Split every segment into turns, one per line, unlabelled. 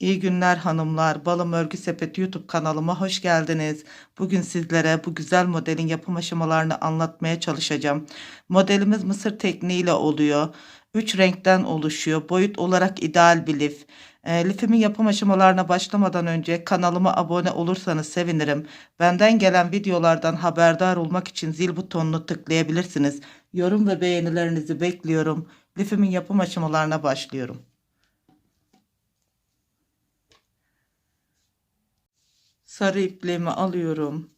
İyi günler hanımlar. Balım Örgü Sepeti YouTube kanalıma hoş geldiniz. Bugün sizlere bu güzel modelin yapım aşamalarını anlatmaya çalışacağım. Modelimiz mısır tekniğiyle oluyor. 3 renkten oluşuyor. Boyut olarak ideal bir lif. E, lifimin yapım aşamalarına başlamadan önce kanalıma abone olursanız sevinirim. Benden gelen videolardan haberdar olmak için zil butonunu tıklayabilirsiniz. Yorum ve beğenilerinizi bekliyorum. Lifimin yapım aşamalarına başlıyorum. Sarı ipliğimi alıyorum.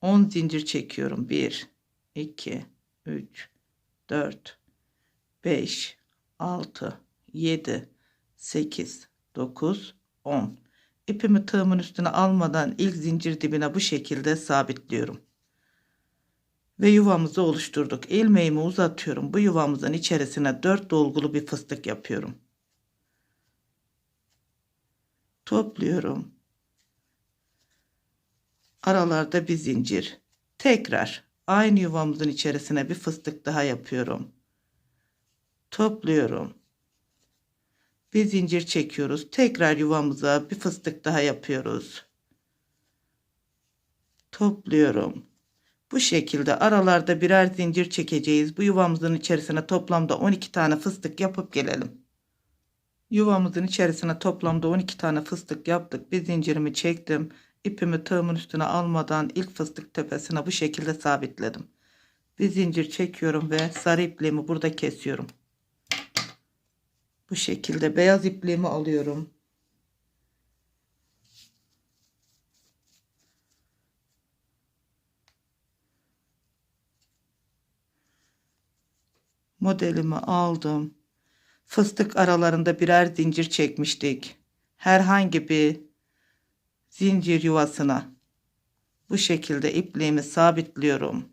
10 zincir çekiyorum. 1 2 3 4 5 6 7 8 9 10 İpimi tığımın üstüne almadan ilk zincir dibine bu şekilde sabitliyorum. Ve yuvamızı oluşturduk. İlmeğimi uzatıyorum. Bu yuvamızın içerisine 4 dolgulu bir fıstık yapıyorum. Topluyorum. Aralarda bir zincir. Tekrar aynı yuvamızın içerisine bir fıstık daha yapıyorum. Topluyorum. Bir zincir çekiyoruz. Tekrar yuvamıza bir fıstık daha yapıyoruz. Topluyorum. Bu şekilde aralarda birer zincir çekeceğiz. Bu yuvamızın içerisine toplamda 12 tane fıstık yapıp gelelim. Yuvamızın içerisine toplamda 12 tane fıstık yaptık. Bir zincirimi çektim. İpimi tığımın üstüne almadan ilk fıstık tepesine bu şekilde sabitledim. Bir zincir çekiyorum ve sarı ipliğimi burada kesiyorum. Bu şekilde beyaz ipliğimi alıyorum. Modelimi aldım. Fıstık aralarında birer zincir çekmiştik. Herhangi bir zincir yuvasına bu şekilde ipliğimi sabitliyorum.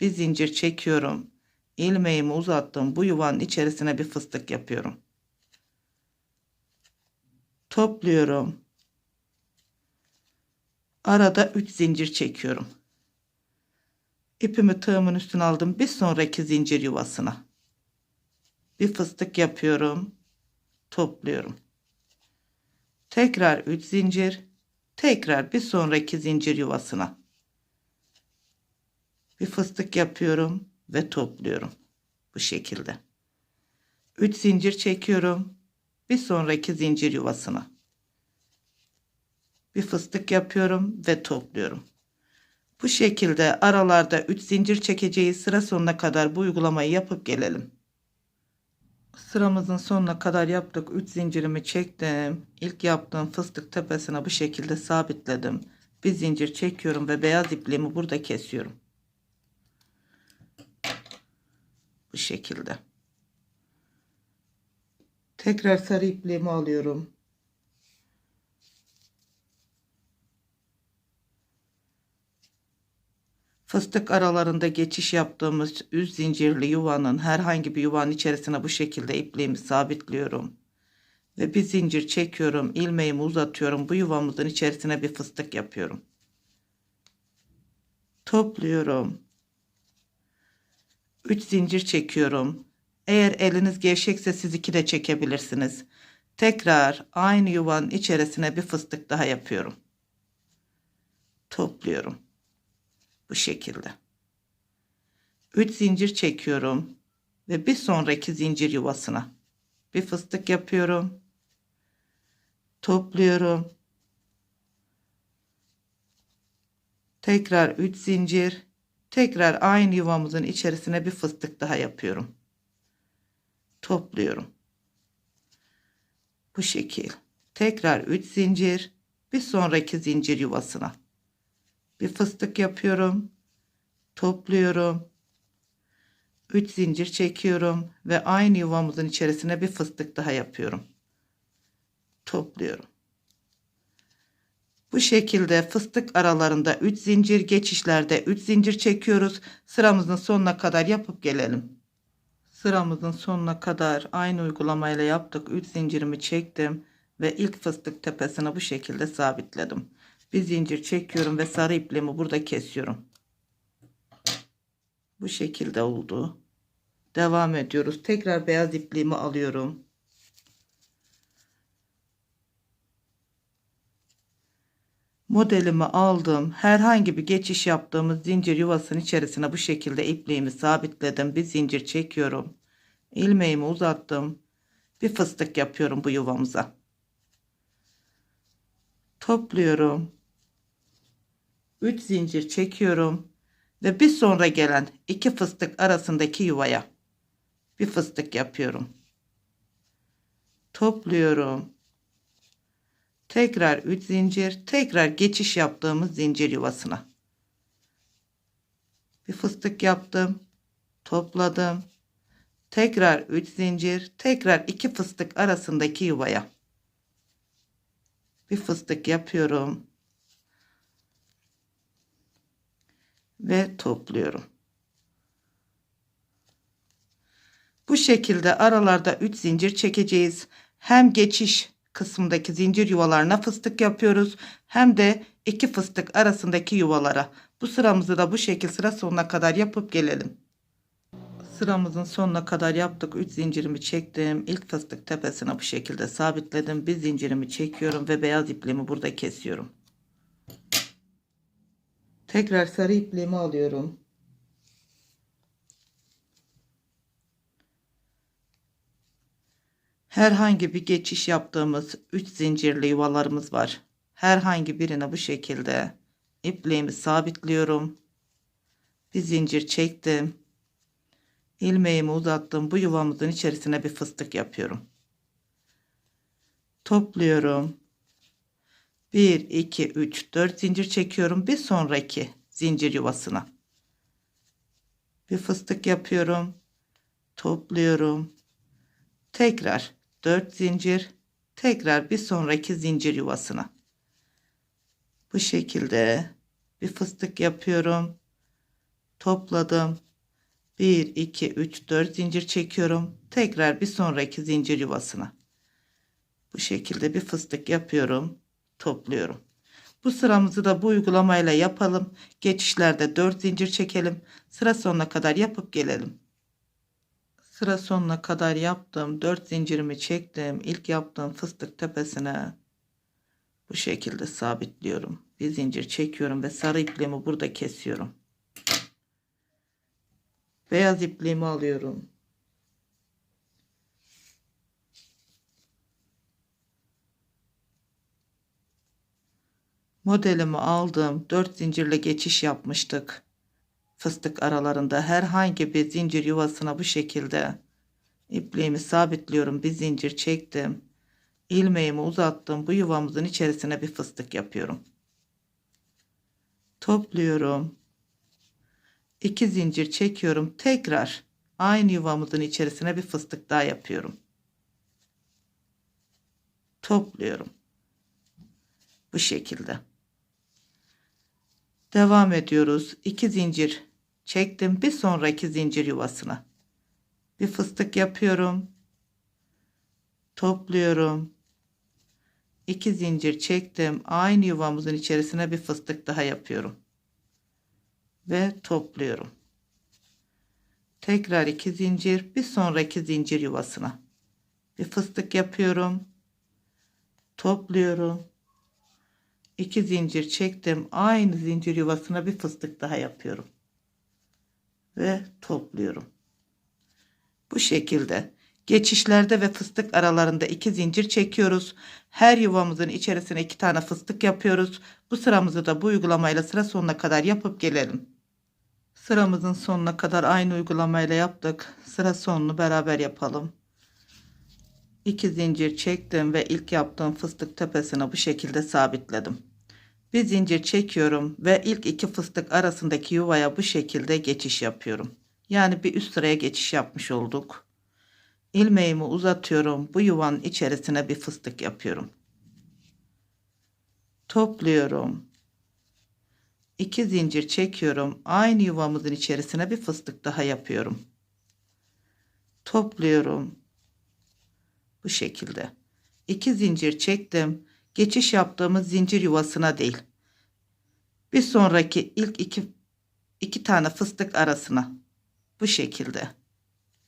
Bir zincir çekiyorum. ilmeğimi uzattım. Bu yuvanın içerisine bir fıstık yapıyorum. Topluyorum. Arada 3 zincir çekiyorum. İpimi tığımın üstüne aldım. Bir sonraki zincir yuvasına bir fıstık yapıyorum. Topluyorum. Tekrar 3 zincir. Tekrar bir sonraki zincir yuvasına. Bir fıstık yapıyorum ve topluyorum. Bu şekilde. 3 zincir çekiyorum. Bir sonraki zincir yuvasına. Bir fıstık yapıyorum ve topluyorum. Bu şekilde aralarda 3 zincir çekeceğiz. Sıra sonuna kadar bu uygulamayı yapıp gelelim. Sıramızın sonuna kadar yaptık. 3 zincirimi çektim. İlk yaptığım fıstık tepesine bu şekilde sabitledim. Bir zincir çekiyorum ve beyaz ipliğimi burada kesiyorum. Bu şekilde. Tekrar sarı ipliğimi alıyorum. Fıstık aralarında geçiş yaptığımız üst zincirli yuvanın herhangi bir yuvanın içerisine bu şekilde ipliğimi sabitliyorum. Ve bir zincir çekiyorum, ilmeğimi uzatıyorum. Bu yuvamızın içerisine bir fıstık yapıyorum. Topluyorum. 3 zincir çekiyorum. Eğer eliniz gevşekse siz iki de çekebilirsiniz. Tekrar aynı yuvanın içerisine bir fıstık daha yapıyorum. Topluyorum. Bu şekilde. 3 zincir çekiyorum ve bir sonraki zincir yuvasına bir fıstık yapıyorum. Topluyorum. Tekrar 3 zincir. Tekrar aynı yuvamızın içerisine bir fıstık daha yapıyorum. Topluyorum. Bu şekil. Tekrar 3 zincir. Bir sonraki zincir yuvasına bir fıstık yapıyorum. Topluyorum. 3 zincir çekiyorum ve aynı yuvamızın içerisine bir fıstık daha yapıyorum. Topluyorum. Bu şekilde fıstık aralarında 3 zincir geçişlerde 3 zincir çekiyoruz. Sıramızın sonuna kadar yapıp gelelim. Sıramızın sonuna kadar aynı uygulamayla yaptık. 3 zincirimi çektim ve ilk fıstık tepesine bu şekilde sabitledim bir zincir çekiyorum ve sarı ipliğimi burada kesiyorum. Bu şekilde oldu. Devam ediyoruz. Tekrar beyaz ipliğimi alıyorum. Modelimi aldım. Herhangi bir geçiş yaptığımız zincir yuvasının içerisine bu şekilde ipliğimi sabitledim. Bir zincir çekiyorum. İlmeğimi uzattım. Bir fıstık yapıyorum bu yuvamıza. Topluyorum. 3 zincir çekiyorum ve bir sonra gelen iki fıstık arasındaki yuvaya bir fıstık yapıyorum. Topluyorum. Tekrar 3 zincir, tekrar geçiş yaptığımız zincir yuvasına. Bir fıstık yaptım. Topladım. Tekrar 3 zincir, tekrar iki fıstık arasındaki yuvaya. Bir fıstık yapıyorum. Ve topluyorum. Bu şekilde aralarda 3 zincir çekeceğiz. Hem geçiş kısmındaki zincir yuvalarına fıstık yapıyoruz. Hem de iki fıstık arasındaki yuvalara. Bu sıramızı da bu şekil sıra sonuna kadar yapıp gelelim. Sıramızın sonuna kadar yaptık. 3 zincirimi çektim. İlk fıstık tepesine bu şekilde sabitledim. Bir zincirimi çekiyorum ve beyaz ipliğimi burada kesiyorum. Tekrar sarı ipliğimi alıyorum. Herhangi bir geçiş yaptığımız 3 zincirli yuvalarımız var. Herhangi birine bu şekilde ipliğimi sabitliyorum. Bir zincir çektim. İlmeğimi uzattım. Bu yuvamızın içerisine bir fıstık yapıyorum. Topluyorum. 1, 2, 3, 4 zincir çekiyorum. Bir sonraki zincir yuvasına. Bir fıstık yapıyorum. Topluyorum. Tekrar 4 zincir. Tekrar bir sonraki zincir yuvasına. Bu şekilde bir fıstık yapıyorum. Topladım. 1, 2, 3, 4 zincir çekiyorum. Tekrar bir sonraki zincir yuvasına. Bu şekilde bir fıstık yapıyorum. Topluyorum. Bu sıramızı da bu uygulamayla yapalım. Geçişlerde 4 zincir çekelim. Sıra sonuna kadar yapıp gelelim. Sıra sonuna kadar yaptım. 4 zincirimi çektim. İlk yaptığım fıstık tepesine bu şekilde sabitliyorum. Bir zincir çekiyorum ve sarı ipliğimi burada kesiyorum. Beyaz ipliğimi alıyorum. Modelimi aldım. 4 zincirle geçiş yapmıştık. Fıstık aralarında herhangi bir zincir yuvasına bu şekilde ipliğimi sabitliyorum. Bir zincir çektim. ilmeğimi uzattım. Bu yuvamızın içerisine bir fıstık yapıyorum. Topluyorum. 2 zincir çekiyorum. Tekrar aynı yuvamızın içerisine bir fıstık daha yapıyorum. Topluyorum. Bu şekilde. Devam ediyoruz. 2 zincir çektim. Bir sonraki zincir yuvasına. Bir fıstık yapıyorum. Topluyorum. 2 zincir çektim. Aynı yuvamızın içerisine bir fıstık daha yapıyorum ve topluyorum. Tekrar iki zincir, bir sonraki zincir yuvasına. Bir fıstık yapıyorum. Topluyorum. İki zincir çektim. Aynı zincir yuvasına bir fıstık daha yapıyorum. Ve topluyorum. Bu şekilde geçişlerde ve fıstık aralarında iki zincir çekiyoruz. Her yuvamızın içerisine iki tane fıstık yapıyoruz. Bu sıramızı da bu uygulamayla sıra sonuna kadar yapıp gelelim. Sıramızın sonuna kadar aynı uygulamayla yaptık. Sıra sonunu beraber yapalım. 2 zincir çektim ve ilk yaptığım fıstık tepesine bu şekilde sabitledim. Bir zincir çekiyorum ve ilk iki fıstık arasındaki yuvaya bu şekilde geçiş yapıyorum. Yani bir üst sıraya geçiş yapmış olduk. İlmeğimi uzatıyorum. Bu yuvanın içerisine bir fıstık yapıyorum. Topluyorum. 2 zincir çekiyorum. Aynı yuvamızın içerisine bir fıstık daha yapıyorum. Topluyorum. Bu şekilde. 2 zincir çektim. Geçiş yaptığımız zincir yuvasına değil. Bir sonraki ilk iki, iki tane fıstık arasına. Bu şekilde.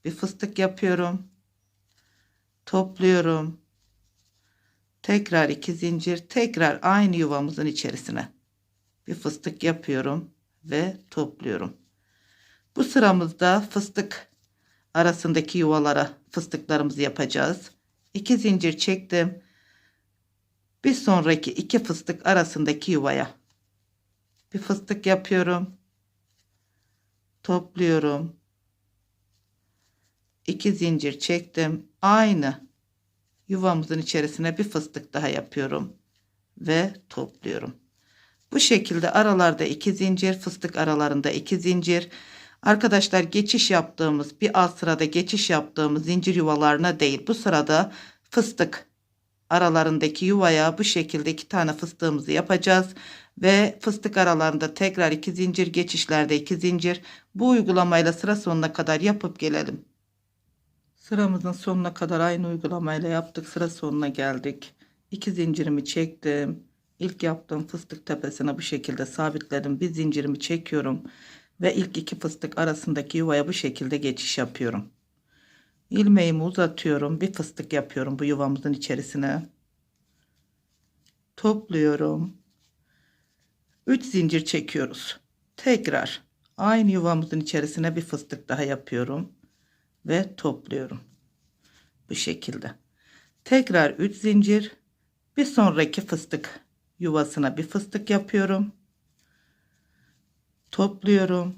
Bir fıstık yapıyorum. Topluyorum. Tekrar iki zincir. Tekrar aynı yuvamızın içerisine. Bir fıstık yapıyorum ve topluyorum. Bu sıramızda fıstık arasındaki yuvalara fıstıklarımızı yapacağız. İki zincir çektim. Bir sonraki iki fıstık arasındaki yuvaya bir fıstık yapıyorum. Topluyorum. İki zincir çektim. Aynı yuvamızın içerisine bir fıstık daha yapıyorum ve topluyorum. Bu şekilde aralarda iki zincir, fıstık aralarında iki zincir. Arkadaşlar geçiş yaptığımız bir alt sırada geçiş yaptığımız zincir yuvalarına değil. Bu sırada fıstık aralarındaki yuvaya bu şekilde iki tane fıstığımızı yapacağız ve fıstık aralarında tekrar iki zincir geçişlerde iki zincir bu uygulamayla sıra sonuna kadar yapıp gelelim. Sıramızın sonuna kadar aynı uygulamayla yaptık. Sıra sonuna geldik. İki zincirimi çektim. İlk yaptığım fıstık tepesine bu şekilde sabitledim. Bir zincirimi çekiyorum ve ilk iki fıstık arasındaki yuvaya bu şekilde geçiş yapıyorum. İlmeğimi uzatıyorum. Bir fıstık yapıyorum bu yuvamızın içerisine. Topluyorum. 3 zincir çekiyoruz. Tekrar aynı yuvamızın içerisine bir fıstık daha yapıyorum ve topluyorum. Bu şekilde. Tekrar 3 zincir. Bir sonraki fıstık yuvasına bir fıstık yapıyorum. Topluyorum.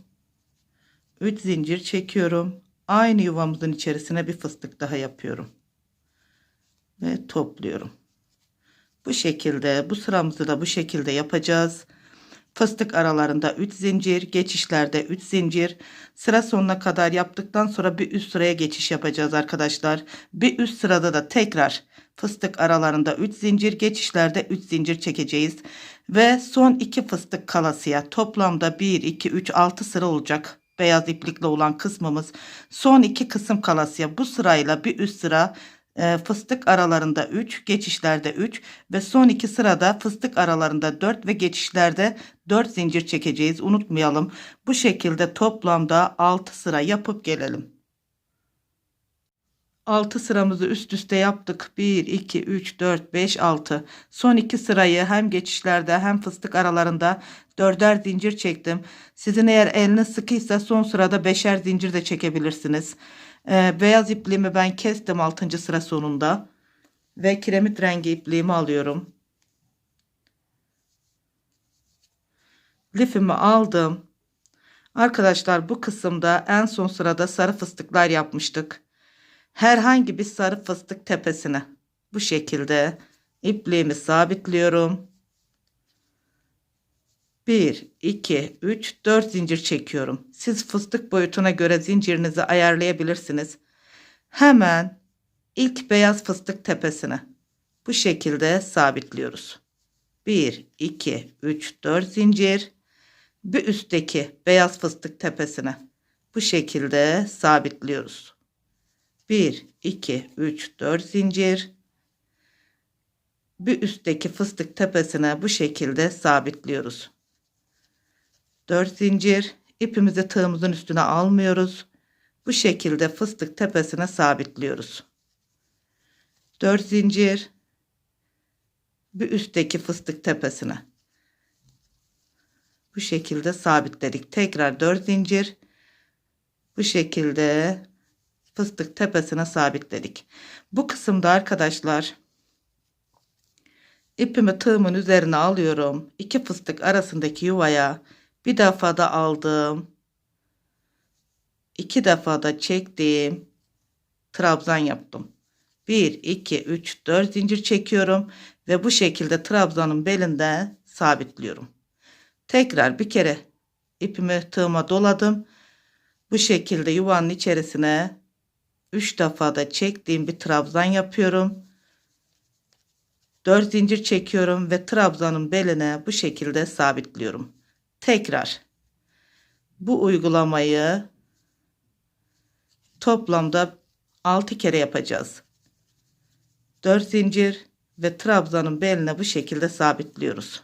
3 zincir çekiyorum. Aynı yuvamızın içerisine bir fıstık daha yapıyorum. Ve topluyorum. Bu şekilde bu sıramızı da bu şekilde yapacağız. Fıstık aralarında 3 zincir, geçişlerde 3 zincir. Sıra sonuna kadar yaptıktan sonra bir üst sıraya geçiş yapacağız arkadaşlar. Bir üst sırada da tekrar fıstık aralarında 3 zincir, geçişlerde 3 zincir çekeceğiz. Ve son 2 fıstık kalasıya toplamda 1, 2, 3, 6 sıra olacak. Beyaz iplikle olan kısmımız. Son 2 kısım kalasıya bu sırayla bir üst sıra e, fıstık aralarında 3, geçişlerde 3 ve son iki sırada fıstık aralarında 4 ve geçişlerde 4 zincir çekeceğiz. Unutmayalım. Bu şekilde toplamda 6 sıra yapıp gelelim. 6 sıramızı üst üste yaptık. 1, 2, 3, 4, 5, 6. Son iki sırayı hem geçişlerde hem fıstık aralarında dörder zincir çektim. Sizin eğer eliniz sıkıysa son sırada beşer zincir de çekebilirsiniz. Ee, beyaz ipliğimi ben kestim 6. sıra sonunda. Ve kiremit rengi ipliğimi alıyorum. Lifimi aldım. Arkadaşlar bu kısımda en son sırada sarı fıstıklar yapmıştık. Herhangi bir sarı fıstık tepesine bu şekilde ipliğimi sabitliyorum. 1, 2, 3, 4 zincir çekiyorum. Siz fıstık boyutuna göre zincirinizi ayarlayabilirsiniz. Hemen ilk beyaz fıstık tepesine bu şekilde sabitliyoruz. 1, 2, 3, 4 zincir. Bir üstteki beyaz fıstık tepesine bu şekilde sabitliyoruz. 1, 2, 3, 4 zincir. Bir üstteki fıstık tepesine bu şekilde sabitliyoruz. 4 zincir ipimizi tığımızın üstüne almıyoruz. Bu şekilde fıstık tepesine sabitliyoruz. 4 zincir bir üstteki fıstık tepesine. Bu şekilde sabitledik. Tekrar 4 zincir bu şekilde fıstık tepesine sabitledik. Bu kısımda arkadaşlar ipimi tığımın üzerine alıyorum. İki fıstık arasındaki yuvaya bir defa da aldım. iki defa da çektim. Trabzan yaptım. 1, 2, 3, 4 zincir çekiyorum. Ve bu şekilde trabzanın belinde sabitliyorum. Tekrar bir kere ipimi tığıma doladım. Bu şekilde yuvanın içerisine 3 defa da çektiğim bir trabzan yapıyorum. 4 zincir çekiyorum ve trabzanın beline bu şekilde sabitliyorum tekrar bu uygulamayı toplamda 6 kere yapacağız. 4 zincir ve trabzanın beline bu şekilde sabitliyoruz.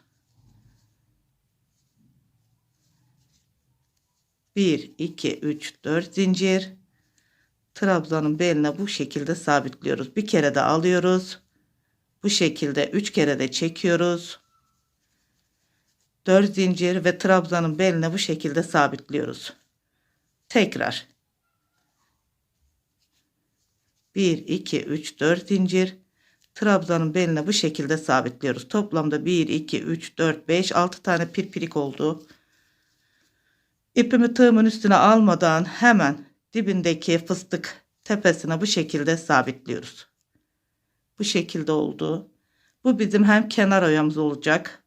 1 2 3 4 zincir trabzanın beline bu şekilde sabitliyoruz. Bir kere de alıyoruz. Bu şekilde 3 kere de çekiyoruz. 4 zincir ve trabzanın beline bu şekilde sabitliyoruz. Tekrar 1 2 3 4 zincir trabzanın beline bu şekilde sabitliyoruz. Toplamda 1 2 3 4 5 6 tane pirpirik oldu. İpimi tığımın üstüne almadan hemen dibindeki fıstık tepesine bu şekilde sabitliyoruz. Bu şekilde oldu. Bu bizim hem kenar oyamız olacak.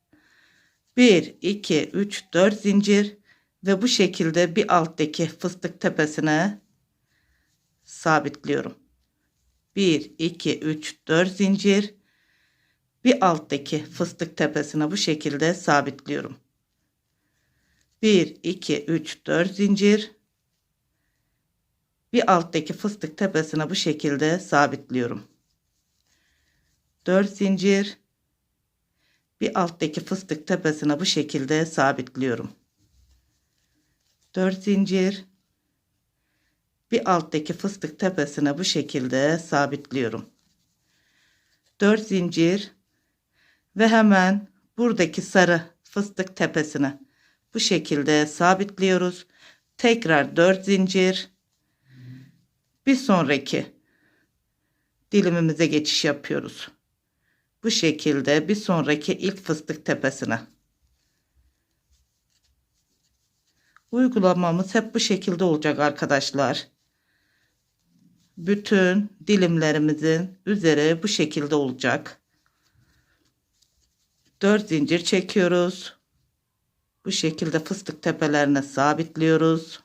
1, 2, 3, 4 zincir ve bu şekilde bir alttaki fıstık tepesine sabitliyorum. 1, 2, 3, 4 zincir. Bir alttaki fıstık tepesine bu şekilde sabitliyorum. 1, 2, 3, 4 zincir. Bir alttaki fıstık tepesine bu şekilde sabitliyorum. 4 zincir. Bir alttaki fıstık tepesine bu şekilde sabitliyorum. 4 zincir. Bir alttaki fıstık tepesine bu şekilde sabitliyorum. 4 zincir ve hemen buradaki sarı fıstık tepesine bu şekilde sabitliyoruz. Tekrar 4 zincir. Bir sonraki dilimimize geçiş yapıyoruz. Bu şekilde bir sonraki ilk fıstık tepesine. Uygulamamız hep bu şekilde olacak arkadaşlar. Bütün dilimlerimizin üzeri bu şekilde olacak. 4 zincir çekiyoruz. Bu şekilde fıstık tepelerine sabitliyoruz.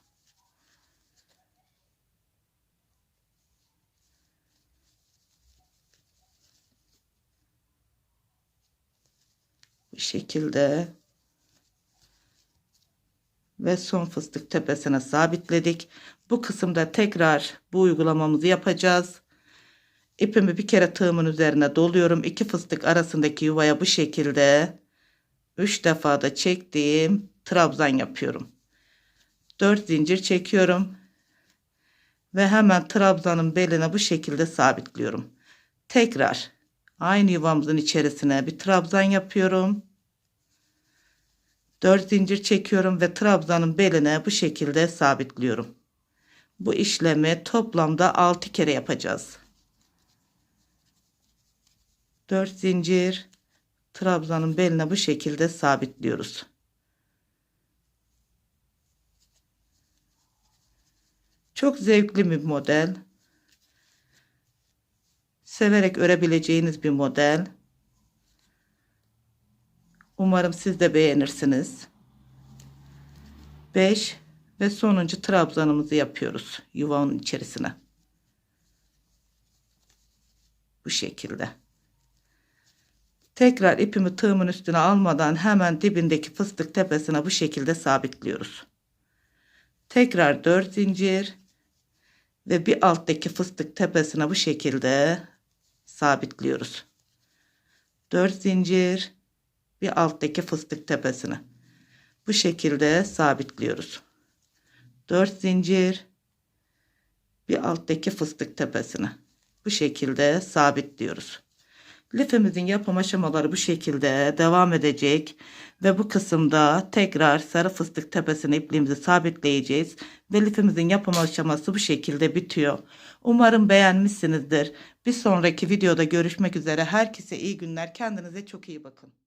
Bu şekilde ve son fıstık tepesine sabitledik. Bu kısımda tekrar bu uygulamamızı yapacağız. İpimi bir kere tığımın üzerine doluyorum. İki fıstık arasındaki yuvaya bu şekilde 3 defa da çektiğim trabzan yapıyorum. 4 zincir çekiyorum. Ve hemen trabzanın beline bu şekilde sabitliyorum. Tekrar aynı yuvamızın içerisine bir trabzan yapıyorum. 4 zincir çekiyorum ve trabzanın beline bu şekilde sabitliyorum. Bu işlemi toplamda 6 kere yapacağız. 4 zincir trabzanın beline bu şekilde sabitliyoruz. Çok zevkli bir model. Severek örebileceğiniz bir model. Umarım siz de beğenirsiniz. 5 ve sonuncu trabzanımızı yapıyoruz yuvanın içerisine. Bu şekilde. Tekrar ipimi tığımın üstüne almadan hemen dibindeki fıstık tepesine bu şekilde sabitliyoruz. Tekrar 4 zincir ve bir alttaki fıstık tepesine bu şekilde sabitliyoruz. 4 zincir bir alttaki fıstık tepesine bu şekilde sabitliyoruz. 4 zincir bir alttaki fıstık tepesine bu şekilde sabitliyoruz. Lifimizin yapım aşamaları bu şekilde devam edecek ve bu kısımda tekrar sarı fıstık tepesine ipliğimizi sabitleyeceğiz ve lifimizin yapım aşaması bu şekilde bitiyor. Umarım beğenmişsinizdir. Bir sonraki videoda görüşmek üzere. Herkese iyi günler. Kendinize çok iyi bakın.